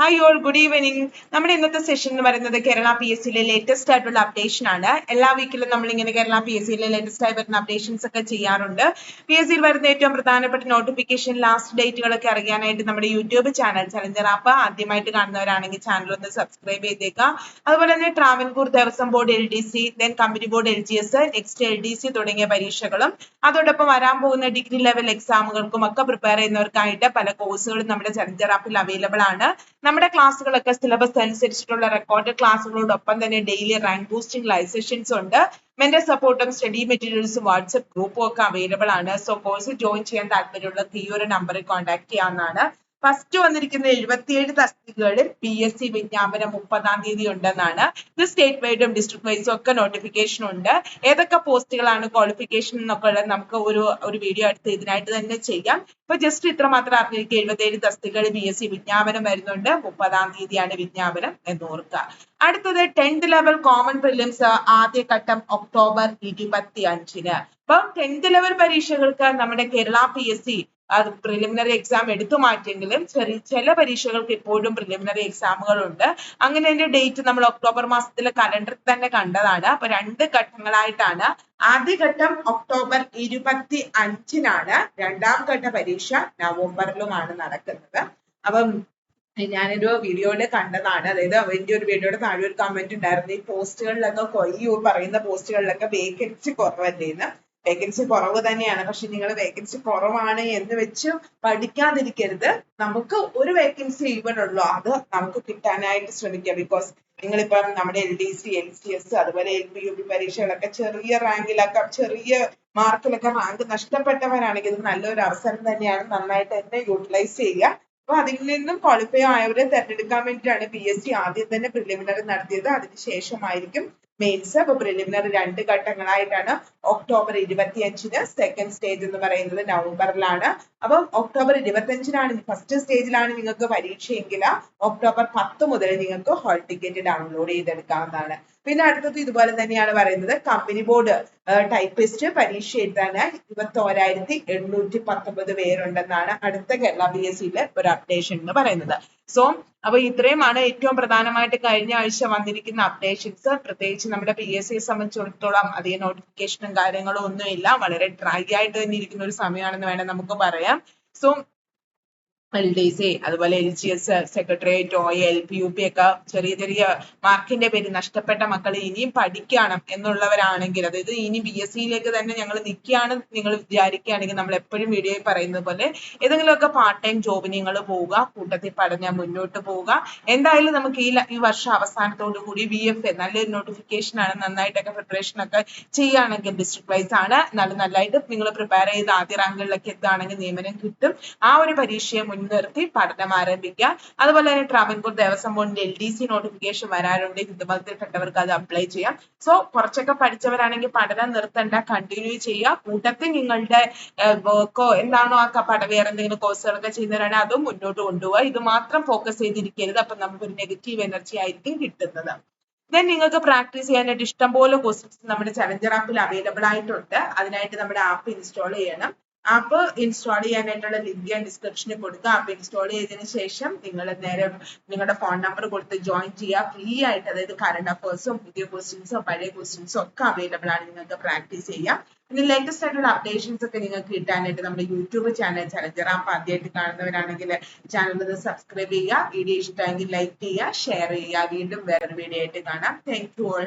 Hi all good evening നമ്മുടെ ഇന്നത്തെ session എന്ന് പറയുന്നത് കേരള പി എസ് സിയിലെ ലേറ്റസ്റ്റ് ആയിട്ടുള്ള അപ്ഡേഷൻ ആണ്. എല്ലാ വീക്കിലും നമ്മൾ ഇങ്ങനെ കേരള പി എസ് സിയിലെ ലേറ്റസ്റ്റ് ആയി വരുന്ന അപ്ഡേഷൻസ് ഒക്കെ ചെയ്യാറുണ്ട്. പി എസ് സിയിൽ വരുന്ന ഏറ്റവും പ്രധാനപ്പെട്ട നോട്ടിഫിക്കേഷൻ ലാസ്റ്റ് ഡേറ്റുകളൊക്കെ അറിയാനായിട്ട് നമ്മുടെ യൂട്യൂബ് ചാനൽ ചലഞ്ചർ ആപ്പ് ആദ്യമായിട്ട് കാണുന്നവരാണെങ്കിൽ ചാനൽ ഒന്ന് സബ്സ്ക്രൈബ് ചെയ്തേക്കുക. അതുപോലെ തന്നെ Travancore Devaswom board L D C then company board L G S next L D C തുടങ്ങിയ പരീക്ഷകളും. അതോടൊപ്പം വരാൻ പോകുന്ന ഡിഗ്രി ലെവൽ എക്സാമുകൾക്കും ഒക്കെ പ്രിപ്പയർ ചെയ്യുന്നവർക്കായിട്ട് പല കോഴ്സുകളും നമ്മുടെ ചലഞ്ചർ ആപ്പിൽ അവൈലബിൾ ആണ്. നമ്മുടെ ക്ലാസ്സുകളൊക്കെ സിലബസ് അനുസരിച്ചിട്ടുള്ള റെക്കോർഡ് ക്ലാസ്സുകളോടൊപ്പം തന്നെ ഡെയിലി റാങ്ക് ബൂസ്റ്റിംഗ് സെഷൻസ് ഉണ്ട്. മെന്റൽ സപ്പോർട്ടും സ്റ്റഡി മെറ്റീരിയൽസും വാട്സ്ആപ്പ് ഗ്രൂപ്പും ഒക്കെ അവൈലബിൾ ആണ്. സോ കോഴ്സ് ജോയിൻ ചെയ്യാൻ താല്പര്യമുള്ളവർക്ക് ഈ നമ്പറിൽ കോൺടാക്ട് ചെയ്യാവുന്നതാണ്. ഫസ്റ്റ് വന്നിരിക്കുന്ന എഴുപത്തിയേഴ് തസ്തികകളിൽ പി എസ് സി വിജ്ഞാപനം മുപ്പതാം തീയതി ഉണ്ടെന്നാണ്. ഇത് സ്റ്റേറ്റ് വൈഡും ഡിസ്ട്രിക്ട് വൈസും ഒക്കെ നോട്ടിഫിക്കേഷൻ ഉണ്ട്. ഏതൊക്കെ പോസ്റ്റുകളാണ് ക്വാളിഫിക്കേഷൻ എന്നൊക്കെ ഉള്ളത് നമുക്ക് ഒരു ഒരു വീഡിയോ എടുത്ത് ഇതിനായിട്ട് തന്നെ ചെയ്യാം. ഇപ്പൊ ജസ്റ്റ് ഇത്ര മാത്രം അറിഞ്ഞിരിക്കുക. എഴുപത്തിയേഴ് തസ്തികകളിൽ പി എസ് സി വിജ്ഞാപനം വരുന്നുണ്ട്. മുപ്പതാം തീയതിയാണ് വിജ്ഞാപനം എന്ന് ഓർക്കുക അടുത്തത് ടെൻത്ത് ലെവൽ കോമൺ പ്രിലിംസ് ആദ്യഘട്ടം ഒക്ടോബർ ഇരുപത്തി അഞ്ചിന് അപ്പം ടെൻത്ത് ലെവൽ പരീക്ഷകൾക്ക് നമ്മുടെ കേരള പി എസ് സി അത് പ്രിലിമിനറി എക്സാം എടുത്തു മാറ്റിയെങ്കിലും ചെറിയ ചില പരീക്ഷകൾക്ക് ഇപ്പോഴും പ്രിലിമിനറി എക്സാമുകൾ ഉണ്ട് അങ്ങനെ അതിന്റെ ഡേറ്റ് നമ്മൾ ഒക്ടോബർ മാസത്തിലെ കലണ്ടറിൽ തന്നെ കണ്ടതാണ്. അപ്പൊ രണ്ട് ഘട്ടങ്ങളായിട്ടാണ്. ആദ്യ ഘട്ടം ഒക്ടോബർ ഇരുപത്തി അഞ്ചിനാണ് രണ്ടാം ഘട്ട പരീക്ഷ നവംബറിലുമാണ് നടക്കുന്നത്. അപ്പം ഞാനൊരു വീഡിയോയിൽ കണ്ടതാണ്. അതായത് എന്റെ ഒരു വീഡിയോയുടെ താഴെ ഒരു കമന്റ് ഉണ്ടായിരുന്നു. ഈ പോസ്റ്റുകളിലൊക്കെ ഈ പറയുന്ന പോസ്റ്റുകളിലൊക്കെ വേക്കൻസി കുറവല്ലേന്ന്. വേക്കൻസി കുറവ് തന്നെയാണ്. പക്ഷെ നിങ്ങൾ വേക്കൻസി കുറവാണ് എന്ന് വെച്ച് പഠിക്കാതിരിക്കരുത്. നമുക്ക് ഒരു വേക്കൻസി ഇവിടെ ഉള്ളൂ. അത് നമുക്ക് കിട്ടാനായിട്ട് ശ്രമിക്കുക ബിക്കോസ് നിങ്ങളിപ്പം നമ്മുടെ L D C L C S അതുപോലെ എൽ പി യു പി പരീക്ഷകളൊക്കെ ചെറിയ റാങ്കിലൊക്കെ ചെറിയ മാർക്കിലൊക്കെ റാങ്ക് നഷ്ടപ്പെട്ടവരാണെങ്കിൽ ഇത് നല്ലൊരു അവസരം തന്നെയാണ് നന്നായിട്ട് തന്നെ യൂട്ടിലൈസ് ചെയ്യുക. അപ്പൊ അതിൽ നിന്നും ക്വാളിഫൈ ആയവരെ തെരഞ്ഞെടുക്കാൻ വേണ്ടിയിട്ടാണ് പി എസ് സി ആദ്യം തന്നെ പ്രിലിമിനറി നടത്തിയത്. അതിനുശേഷമായിരിക്കും മെയിൻസ് അപ്പൊ പ്രിലിമിനറി രണ്ട് ഘട്ടങ്ങളായിട്ടാണ് ഒക്ടോബർ ഇരുപത്തിയഞ്ചിന് സെക്കൻഡ് സ്റ്റേജ് എന്ന് പറയുന്നത് നവംബറിലാണ്. അപ്പം ഒക്ടോബർ ഇരുപത്തിയഞ്ചിനാണ് ഫസ്റ്റ് സ്റ്റേജിലാണ് നിങ്ങൾക്ക് പരീക്ഷയെങ്കിൽ ഒക്ടോബർ പത്ത് മുതൽ നിങ്ങൾക്ക് ഹോൾ ടിക്കറ്റ് ഡൗൺലോഡ് ചെയ്തെടുക്കാവുന്നതാണ്. പിന്നെ അടുത്തത് ഇതുപോലെ തന്നെയാണ് പറയുന്നത് കമ്പനി ബോർഡ് ടൈപ്പിസ്റ്റ് പരീക്ഷ എഴുതാൻ ഇരുപത്തോരായിരത്തി എണ്ണൂറ്റി പത്തൊമ്പത് പേരുണ്ടെന്നാണ് അടുത്ത കേരള ബി എസ് സിയിലെ ഒരു അപ്ഡേഷൻ എന്ന് പറയുന്നത്. സോ അപ്പൊ ഇത്രയുമാണ് ഏറ്റവും പ്രധാനമായിട്ട് കഴിഞ്ഞ ആഴ്ച വന്നിരിക്കുന്ന അപ്ഡേഷൻസ് പ്രത്യേകിച്ച് നമ്മുടെ പി എസ് സിയെ സംബന്ധിച്ചിടത്തോളം അധികം നോട്ടിഫിക്കേഷനും കാര്യങ്ങളും ഒന്നുമില്ല. വളരെ ഡ്രൈ ആയിട്ട് തന്നെ ഇരിക്കുന്ന ഒരു സമയമാണെന്ന് വേണം നമുക്ക് പറയാം. സോ എൽ ഡി സി അതുപോലെ L G S secretariat O L P U P ഒക്കെ ചെറിയ ചെറിയ മാർക്കിന്റെ പേര് നഷ്ടപ്പെട്ട മക്കൾ ഇനിയും പഠിക്കണം എന്നുള്ളവരാണെങ്കിൽ അതായത് ഇനി ബി എസ് സിയിലേക്ക് തന്നെ ഞങ്ങൾ നിൽക്കുകയാണ് നിങ്ങൾ വിചാരിക്കുകയാണെങ്കിൽ നമ്മൾ എപ്പോഴും വീഡിയോയിൽ പറയുന്നത് പോലെ ഏതെങ്കിലുമൊക്കെ പാർട്ട് ടൈം ജോബ് നിങ്ങൾ പോവുക കൂട്ടത്തിൽ പഠനം മുന്നോട്ട് പോവുക. എന്തായാലും നമുക്ക് ഈ ഈ വർഷം അവസാനത്തോടു കൂടി വി എഫ് എ നല്ലൊരു നോട്ടിഫിക്കേഷൻ ആണ് നന്നായിട്ടൊക്കെ പ്രിപ്പറേഷൻ ഒക്കെ ചെയ്യുകയാണെങ്കിൽ ഡിസ്ട്രിക്ട് വൈസ് ആണ്. നല്ല നല്ലതായിട്ട് നിങ്ങൾ പ്രിപ്പയർ ചെയ്ത് ആദ്യ റാങ്കുകളിലൊക്കെ എത്തുകയാണെങ്കിൽ നിയമനം കിട്ടും. ആ ഒരു പരീക്ഷയെ മുൻനിർത്തി പഠനം ആരംഭിക്കുക. അതുപോലെ തന്നെ ട്രാവൻകൂർ ദേവസ്വം ബോർഡിന്റെ എൽ ഡി സി നോട്ടിഫിക്കേഷൻ വരാനുണ്ട് ഹിന്ദുമതത്തിൽപ്പെട്ടവർക്ക് അത് അപ്ലൈ ചെയ്യാം. സോ കുറച്ചൊക്കെ പഠിച്ചവരാണെങ്കിൽ പഠനം നിർത്തണ്ട. കണ്ടിന്യൂ ചെയ്യുക. കൂട്ടത്തിൽ നിങ്ങളുടെ വർക്കോ എന്താണോ ആ പഠന വേറെ എന്തെങ്കിലും കോഴ്സുകളൊക്കെ ചെയ്യുന്നവരാണെങ്കിൽ അതും മുന്നോട്ട് കൊണ്ടുപോകുക ഇത് മാത്രം ഫോക്കസ് ചെയ്തിരിക്കരുത്. അപ്പൊ നമുക്ക് ഒരു നെഗറ്റീവ് എനർജി ആയിരിക്കും കിട്ടുന്നത്. ദെൻ നിങ്ങൾക്ക് പ്രാക്ടീസ് ചെയ്യാനായിട്ട് ഇഷ്ടംപോലെ ക്വസ്റ്റ്യൻസ് നമ്മുടെ ചലഞ്ചർ ആപ്പിൽ അവൈലബിൾ ആയിട്ടുണ്ട്. അതിനായിട്ട് നമ്മുടെ ആപ്പ് ഇൻസ്റ്റാൾ ചെയ്യണം. ആപ്പ് ഇൻസ്റ്റാൾ ചെയ്യാനായിട്ടുള്ള ലിങ്ക് ഞാൻ ഡിസ്ക്രിപ്ഷനിൽ കൊടുക്കാം അപ്പൊ ഇൻസ്റ്റാൾ ചെയ്തതിനു ശേഷം നിങ്ങൾ നേരെ നിങ്ങളുടെ ഫോൺ നമ്പർ കൊടുത്ത് ജോയിൻ ചെയ്യുക. ഫ്രീ ആയിട്ട് അതായത് കറണ്ട് അഫേഴ്സും പുതിയ ക്വസ്റ്റ്യൻസും പഴയ ക്വസ്റ്റ്യൻസും ഒക്കെ അവൈലബിൾ ആണ് നിങ്ങൾക്ക് പ്രാക്ടീസ് ചെയ്യാം. ഇനി ലേറ്റസ്റ്റ് ആയിട്ടുള്ള അപ്ഡേഷൻസ് ഒക്കെ നിങ്ങൾക്ക് കിട്ടാനായിട്ട് നമ്മുടെ യൂട്യൂബ് ചാനൽ ചലഞ്ചർ ആപ്പ് ആദ്യമായിട്ട് കാണുന്നവരാണെങ്കിൽ ചാനൽ സബ്സ്ക്രൈബ് ചെയ്യുക. വീഡിയോ ഇഷ്ടമെങ്കിൽ ലൈക്ക് ചെയ്യുക ഷെയർ ചെയ്യുക. വീണ്ടും വേറൊരു വീഡിയോ ആയിട്ട് കാണാം. Thank you all